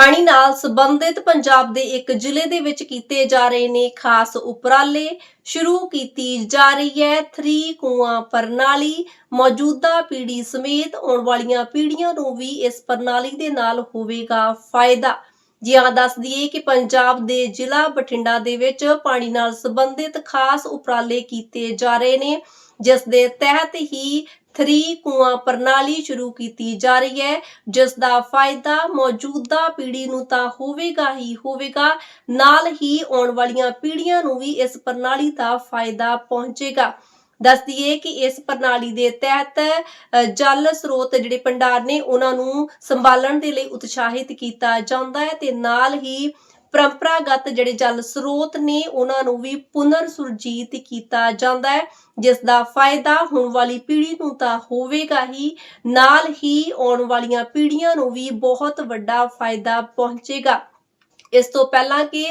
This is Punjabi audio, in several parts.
ਪਾਣੀ ਨਾਲ ਸੰਬੰਧਿਤ ਪੰਜਾਬ ਦੇ ਇੱਕ ਜ਼ਿਲ੍ਹੇ ਦੇ ਵਿੱਚ ਕੀਤੇ ਜਾ ਰਹੇ ਨੇ ਖਾਸ ਉਪਰਾਲੇ। ਸ਼ੁਰੂ ਕੀਤੀ ਜਾ ਰਹੀ ਹੈ 3 ਕੂਆਂ ਪ੍ਰਣਾਲੀ। ਮੌਜੂਦਾ ਪੀੜ੍ਹੀ ਸਮੇਤ ਆਉਣ ਵਾਲੀਆਂ ਪੀੜ੍ਹੀਆਂ ਨੂੰ ਵੀ ਇਸ ਪ੍ਰਣਾਲੀ ਦੇ ਨਾਲ ਹੋਵੇਗਾ ਫਾਇਦਾ। ਜੀ ਹਾਂ ਦੱਸ ਦਈਏ ਕਿ ਪੰਜਾਬ ਦੇ ਜ਼ਿਲ੍ਹਾ ਬਠਿੰਡਾ ਦੇ ਵਿੱਚ ਪਾਣੀ ਨਾਲ ਸੰਬੰਧਿਤ ਖਾਸ ਉਪਰਾਲੇ ਕੀਤੇ ਜਾ ਰਹੇ ਨੇ, ਜਿਸ ਦੇ ਤਹਿਤ ਹੀ 3 ਕੂਆਂ ਪ੍ਰਣਾਲੀ ਸ਼ੁਰੂ ਕੀਤੀ ਜਾ ਰਹੀ ਹੈ। ਜਿਸ ਦਾ ਫਾਇਦਾ ਮੌਜੂਦਾ ਪੀੜ੍ਹੀ ਨੂੰ ਤਾਂ ਹੋਵੇਗਾ ਹੀ ਹੋਵੇਗਾ, ਨਾਲ ਹੀ ਆਉਣ ਵਾਲੀਆਂ ਪੀੜ੍ਹੀਆਂ ਨੂੰ ਵੀ ਇਸ ਪ੍ਰਣਾਲੀ ਦਾ ਫਾਇਦਾ ਪਹੁੰਚੇਗਾ। ਦੱਸ ਦਈਏ ਕਿ ਇਸ ਪ੍ਰਣਾਲੀ ਦੇ ਤਹਿਤ ਜਲ ਸਰੋਤ ਜਿਹੜੇ ਭੰਡਾਰ ਨੇ, ਉਹਨਾਂ ਨੂੰ ਸੰਭਾਲਣ ਦੇ ਲਈ ਉਤਸ਼ਾਹਿਤ ਕੀਤਾ ਜਾਂਦਾ ਹੈ ਤੇ ਨਾਲ ਹੀ ਪਰੰਪਰਾਗਤ ਜਿਹੜੇ ਜਲ ਸਰੋਤ ਨੇ, ਉਹਨਾਂ ਨੂੰ ਵੀ ਪੁਨਰ ਸੁਰਜੀਤ ਕੀਤਾ ਜਾਂਦਾ ਹੈ, ਜਿਸ ਦਾ ਫਾਇਦਾ ਹੁਣ ਵਾਲੀ ਪੀੜ੍ਹੀ ਨੂੰ ਤਾਂ ਹੋਵੇਗਾ ਹੀ। ਨਾਲ ਹੀ ਆਉਣ ਵਾਲੀਆਂ ਪੀੜ੍ਹੀਆਂ ਨੂੰ ਵੀ ਬਹੁਤ ਵੱਡਾ ਫਾਇਦਾ ਪਹੁੰਚੇਗਾ। ਇਸ ਤੋਂ ਪਹਿਲਾਂ ਕਿ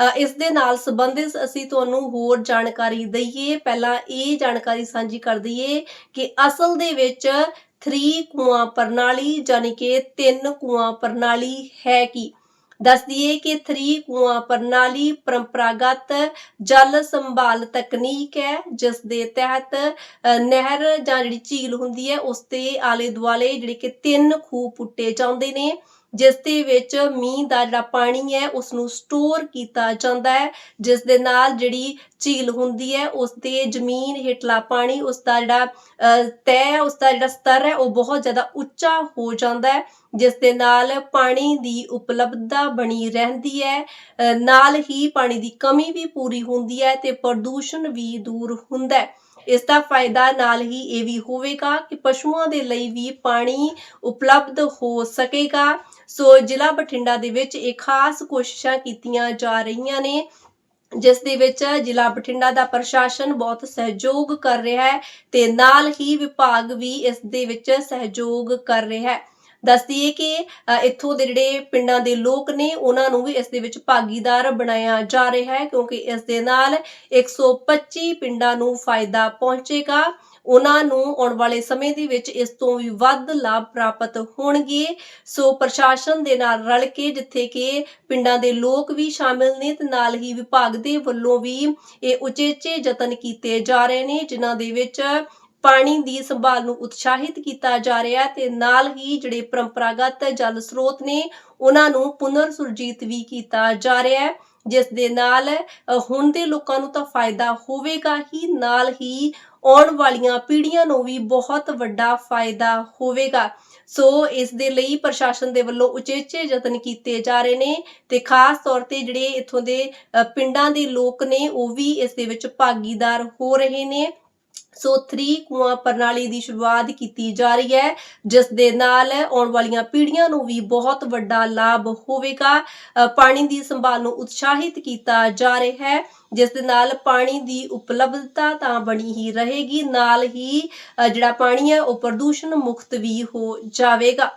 ਅ, ਇਸ ਦੇ ਨਾਲ ਸੰਬੰਧਿਤ ਅਸੀਂ ਤੁਹਾਨੂੰ ਹੋਰ ਜਾਣਕਾਰੀ ਦਈਏ। ਪਹਿਲਾਂ ਇਹ ਜਾਣਕਾਰੀ ਸਾਂਝੀ ਕਰ ਦਈਏ ਕਿ ਅਸਲ ਦੇ ਵਿੱਚ 3 ਕੁਆਂ ਪ੍ਰਣਾਲੀ ਯਾਨੀ ਕਿ ਤਿੰਨ ਕੂਆਂ ਪ੍ਰਣਾਲੀ ਹੈ ਕੀ? ਦੱਸ ਦਈਏ ਕਿ 3 ਕੂਆਂ ਪ੍ਰਣਾਲੀ ਪਰੰਪਰਾਗਤ ਜਲ ਸੰਭਾਲ ਤਕਨੀਕ ਹੈ ਜਿਸ ਦੇ ਤਹਿਤ ਨਹਿਰ ਜਾਂ ਜਿਹੜੀ ਝੀਲ ਹੁੰਦੀ ਹੈ ਉਸ ਦੇ ਆਲੇ ਦੁਆਲੇ ਜਿਹੜੇ ਕਿ ਤਿੰਨ ਖੂਹ ਪੁੱਟੇ ਜਾਂਦੇ ਨੇ। ਜਿਸ ਦੇ ਵਿੱਚ ਮੀਂਹ ਦਾ ਜਿਹੜਾ ਪਾਣੀ ਹੈ ਉਸ ਨੂੰ ਸਟੋਰ ਕੀਤਾ ਜਾਂਦਾ ਹੈ। ਜਿਸ ਦੇ ਨਾਲ ਜਿਹੜੀ ਝੀਲ ਹੁੰਦੀ ਹੈ ਉਸ ਦੇ ਜ਼ਮੀਨ ਹੇਠਲਾ ਪਾਣੀ ਉਸ ਦਾ ਜਿਹੜਾ ਤੈ ਹੈ, ਉਸ ਦਾ ਜਿਹੜਾ ਸਤਰ ਹੈ ਉਹ ਬਹੁਤ ਜ਼ਿਆਦਾ ਉੱਚਾ ਹੋ ਜਾਂਦਾ ਹੈ। ਜਿਸ ਦੇ ਨਾਲ ਪਾਣੀ ਦੀ ਉਪਲਬਧਤਾ ਬਣੀ ਰਹਿੰਦੀ ਹੈ। ਅ, ਨਾਲ ਹੀ ਪਾਣੀ ਦੀ ਕਮੀ ਵੀ ਪੂਰੀ ਹੁੰਦੀ ਹੈ ਤੇ ਪ੍ਰਦੂਸ਼ਣ ਵੀ ਦੂਰ ਹੁੰਦਾ ਹੈ। ਇਸ ਦਾ ਫਾਇਦਾ ਨਾਲ ਹੀ ਇਹ ਵੀ ਹੋਵੇਗਾ ਕਿ ਪਸ਼ੂਆਂ ਦੇ ਲਈ ਵੀ ਪਾਣੀ ਉਪਲਬਧ ਹੋ ਸਕੇਗਾ। ਸੋ ਜ਼ਿਲ੍ਹਾ ਬਠਿੰਡਾ ਦੇ ਵਿੱਚ ਇਹ ਖਾਸ ਕੋਸ਼ਿਸ਼ਾਂ ਕੀਤੀਆਂ ਜਾ ਰਹੀਆਂ ਨੇ, ਜਿਸ ਦੇ ਵਿੱਚ ਜ਼ਿਲ੍ਹਾ ਬਠਿੰਡਾ ਦਾ ਪ੍ਰਸ਼ਾਸਨ ਬਹੁਤ ਸਹਿਯੋਗ ਕਰ ਰਿਹਾ ਹੈ ਤੇ ਨਾਲ ਹੀ ਵਿਭਾਗ ਵੀ ਇਸ ਦੇ ਵਿੱਚ ਸਹਿਯੋਗ ਕਰ ਰਿਹਾ ਹੈ। ਦੱਸ ਦਈਏ ਕਿ ਇੱਥੋਂ ਦੇ ਜਿਹੜੇ ਪਿੰਡਾਂ ਦੇ ਲੋਕ ਨੇ, ਉਹਨਾਂ ਨੂੰ ਵੀ ਇਸ ਦੇ ਵਿੱਚ ਭਾਗੀਦਾਰ ਬਣਾਇਆ ਜਾ ਰਿਹਾ ਹੈ, ਕਿਉਂਕਿ ਇਸ ਦੇ ਨਾਲ 125 ਪਿੰਡਾਂ ਨੂੰ ਫਾਇਦਾ ਪਹੁੰਚੇਗਾ। ਉਹਨਾਂ ਨੂੰ ਆਉਣ ਵਾਲੇ ਸਮੇਂ ਦੇ ਵਿੱਚ ਇਸ ਤੋਂ ਵੀ ਵੱਧ ਲਾਭ ਪ੍ਰਾਪਤ ਹੋਣਗੇ। ਸੋ ਪ੍ਰਸ਼ਾਸਨ ਦੇ ਨਾਲ ਰਲ ਕੇ ਜਿੱਥੇ ਕਿ ਪਿੰਡਾਂ ਦੇ ਲੋਕ ਵੀ ਸ਼ਾਮਿਲ ਨੇ, ਤੇ ਨਾਲ ਹੀ ਵਿਭਾਗ ਦੇ ਵੱਲੋਂ ਵੀ ਇਹ ਉਚੇਚੇ ਯਤਨ ਕੀਤੇ ਜਾ ਰਹੇ ਨੇ, ਜਿਨ੍ਹਾਂ ਦੇ ਵਿੱਚ ਪਾਣੀ ਦੀ ਸੰਭਾਲ ਨੂੰ ਉਤਸ਼ਾਹਿਤ ਕੀਤਾ ਜਾ ਰਿਹਾ ਹੈ ਤੇ ਨਾਲ ਹੀ ਜਿਹੜੇ ਪਰੰਪਰਾਗਤ ਜਲ ਸਰੋਤ ਨੇ, ਉਹਨਾਂ ਨੂੰ ਪੁਨਰ ਸੁਰਜੀਤ ਵੀ ਕੀਤਾ ਜਾ ਰਿਹਾ ਹੈ। ਜਿਸ ਦੇ ਨਾਲ ਹੁਣ ਦੇ ਲੋਕਾਂ ਨੂੰ ਤਾਂ ਫਾਇਦਾ ਹੋਵੇਗਾ ਹੀ, ਨਾਲ ਹੀ ਆਉਣ ਵਾਲੀਆਂ ਪੀੜ੍ਹੀਆਂ ਨੂੰ ਵੀ ਬਹੁਤ ਵੱਡਾ ਫਾਇਦਾ ਹੋਵੇਗਾ। ਸੋ ਇਸ ਦੇ ਲਈ ਪ੍ਰਸ਼ਾਸਨ ਦੇ ਵੱਲੋਂ ਉਚੇਚੇ ਯਤਨ ਕੀਤੇ ਜਾ ਰਹੇ ਨੇ ਤੇ ਖਾਸ ਤੌਰ ਤੇ ਜਿਹੜੇ ਇੱਥੋਂ ਦੇ ਪਿੰਡਾਂ ਦੇ ਲੋਕ ਨੇ, ਉਹ ਵੀ ਇਸ ਦੇ ਵਿੱਚ ਭਾਗੀਦਾਰ ਹੋ ਰਹੇ ਨੇ। ਸੋ 3 ਕੂਆਂ ਪ੍ਰਣਾਲੀ ਦੀ ਸ਼ੁਰੂਆਤ ਕੀਤੀ ਜਾ ਰਹੀ ਹੈ, ਜਿਸ ਦੇ ਨਾਲ ਆਉਣ ਵਾਲੀਆਂ ਪੀੜ੍ਹੀਆਂ ਨੂੰ ਵੀ ਬਹੁਤ ਵੱਡਾ ਲਾਭ ਹੋਵੇਗਾ। ਪਾਣੀ ਦੀ ਸੰਭਾਲ ਨੂੰ ਉਤਸ਼ਾਹਿਤ ਕੀਤਾ ਜਾ ਰਿਹਾ ਹੈ, ਜਿਸ ਦੇ ਨਾਲ ਪਾਣੀ ਦੀ ਉਪਲਬਧਤਾ ਤਾਂ ਬਣੀ ਹੀ ਰਹੇਗੀ, ਨਾਲ ਹੀ ਜਿਹੜਾ ਪਾਣੀ ਹੈ ਉਹ ਪ੍ਰਦੂਸ਼ਣ ਮੁਕਤ ਵੀ ਹੋ ਜਾਵੇਗਾ।